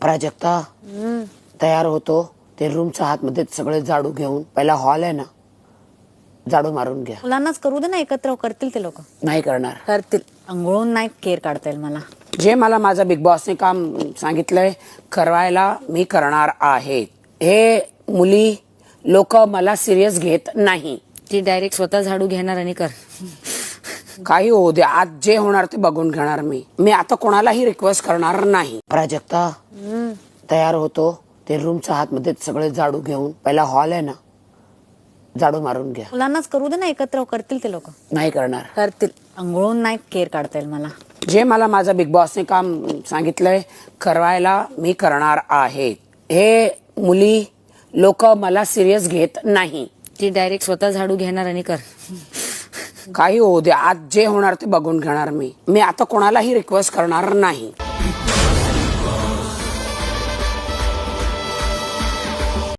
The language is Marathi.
प्राजक्ता तयार होतो. ते रूमच्या आतमध्ये सगळे झाडू घेऊन पहिला हॉल आहे ना झाडू मारून घ्या. मुलांनाच करू दे ना एकत्र करतील ते लोक. नाही करणार. करतील. अंघोळून नाही केर काढता येईल मला. जे मला माझा बिग बॉसने काम सांगितलंय करवायला मी करणार आहे. हे मुली लोक मला सिरियस घेत नाही. ती डायरेक्ट स्वतः झाडू घेणार आणि कर. काही होऊ दे. आज जे होणार ते बघून घेणार मी. मी आता कोणालाही रिक्वेस्ट करणार नाही. प्राजक्ता तयार होतो. ते रूमच्या आतमध्ये सगळे झाडू घेऊन. पहिला हॉल आहे ना झाडू मारून घ्या. मुलांनाच करू दे ना एकत्र करतील ते लोक. नाही करणार. करतील. अंघोळून नाही केर काढता येईल मला. जे मला माझा बिग बॉसने काम सांगितलंय करवायला मी करणार आहे. हे मुली लोक मला सिरियस घेत नाही. ती डायरेक्ट स्वतः झाडू घेणार आणि कर. काही होऊ दे आज जे होणार ते बघून घेणार मी. मी आता कोणालाही रिक्वेस्ट करणार नाही.